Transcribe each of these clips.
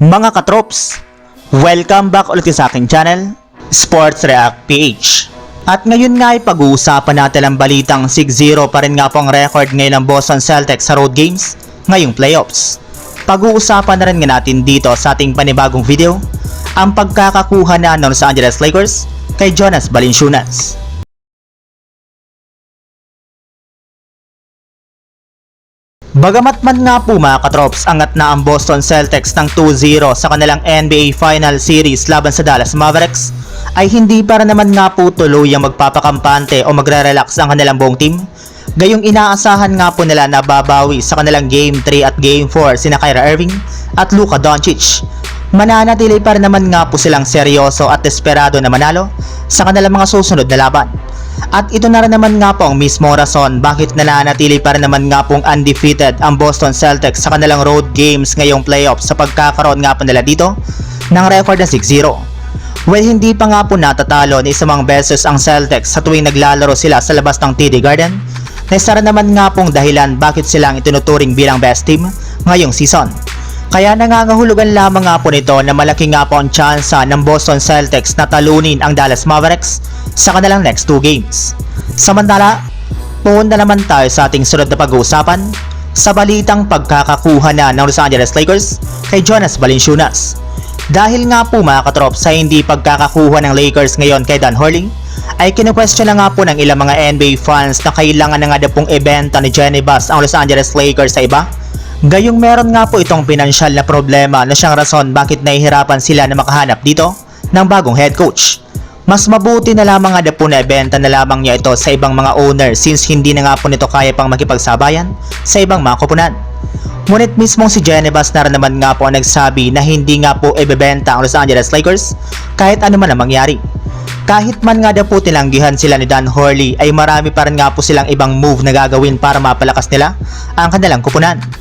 Mga katrops, welcome back ulit sa aking channel, Sports React PH. At ngayon nga ay pag-uusapan natin ang balitang 6-0 pa rin nga po ang record ngayon ng Boston Celtics sa road games ngayong playoffs. Pag-uusapan na rin nga natin dito sa ating panibagong video ang pagkakakuha na ng Los Angeles Lakers kay Jonas Valanciunas. Bagamat man nga po mga katrops angat na ang Boston Celtics ng 2-0 sa kanilang NBA Final Series laban sa Dallas Mavericks, ay hindi para naman nga po tuluyang magpapakampante o magre-relax ang kanilang buong team. Gayong inaasahan nga po nila na babawi sa kanilang Game 3 at Game 4 sina Kyra Irving at Luka Doncic. Mananatili pa rin naman nga po silang seryoso at desperado na manalo sa kanilang mga susunod na laban. At ito na rin naman nga po ang mismo rason bakit nananatili pa rin naman nga pong undefeated ang Boston Celtics sa kanilang road games ngayong playoffs sa pagkakaroon nga po nila dito ng record na 6-0. Well, hindi pa nga po natatalo ni isang beses ang Celtics sa tuwing naglalaro sila sa labas ng TD Garden na isa naman nga pong dahilan bakit silang itinuturing bilang best team ngayong season. Kaya nangangahulugan lamang nga po nito na malaki nga po ang tsansa ng Boston Celtics na talunin ang Dallas Mavericks sa kanilang next two games. Samantala, pumunta naman tayo sa ating sunod na pag-uusapan sa balitang pagkakakuha na ng Los Angeles Lakers kay Jonas Valanciunas. Dahil nga po mga katrop sa hindi pagkakakuha ng Lakers ngayon kay Dan Horling, ay kinukwestiyon na nga po ng ilang mga NBA fans na kailangan na nga na pong ibenta ni Jenny Bass ang Los Angeles Lakers sa iba Gayong meron nga po itong pinansyal na problema na siyang rason bakit nahihirapan sila na makahanap dito ng bagong head coach. Mas mabuti na lamang nga po na ibenta na lamang niya ito sa ibang mga owner since hindi na nga po nito kaya pang makipagsabayan sa ibang mga kupunan. Ngunit mismong si Genevas na rin naman nga po ang nagsabi na hindi nga po ibebenta ang Los Angeles Lakers kahit ano man ang mangyari. Kahit man nga daw po tinanggihan sila ni Dan Horley ay marami pa rin nga po silang ibang move na gagawin para mapalakas nila ang kanilang kupunan.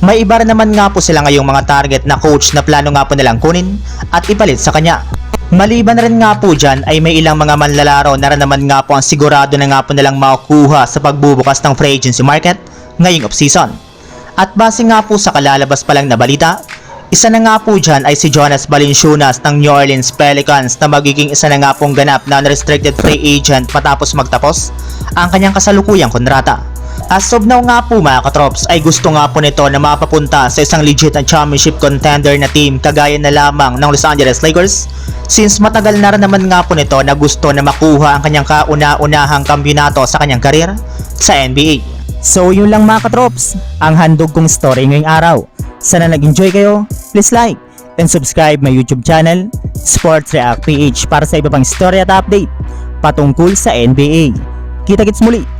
May iba naman nga po sila ngayong mga target na coach na plano nga po nilang kunin at ipalit sa kanya. Maliban na rin nga po dyan ay may ilang mga manlalaro na rin naman nga po ang sigurado na nga po nilang makukuha sa pagbubukas ng free agency market ngayong off-season. At base nga po sa kalalabas pa lang na balita, isa na nga po dyan ay si Jonas Valanciunas ng New Orleans Pelicans na magiging isa na nga pong ganap na unrestricted free agent matapos magtapos ang kanyang kasalukuyang kontrata. As of now nga po mga katrops ay gusto nga po nito na mapapunta sa isang legit na championship contender na team kagaya na lamang ng Los Angeles Lakers since matagal na rin naman nga po nito na gusto na makuha ang kanyang kauna-unahang kampiyonato sa kanyang karir sa NBA. So yun lang mga katrops, ang handog kong story ngayong araw. Sana nag-enjoy kayo, please like and subscribe my YouTube channel, Sports React PH para sa iba pang story at update patungkol sa NBA. Kita-kits muli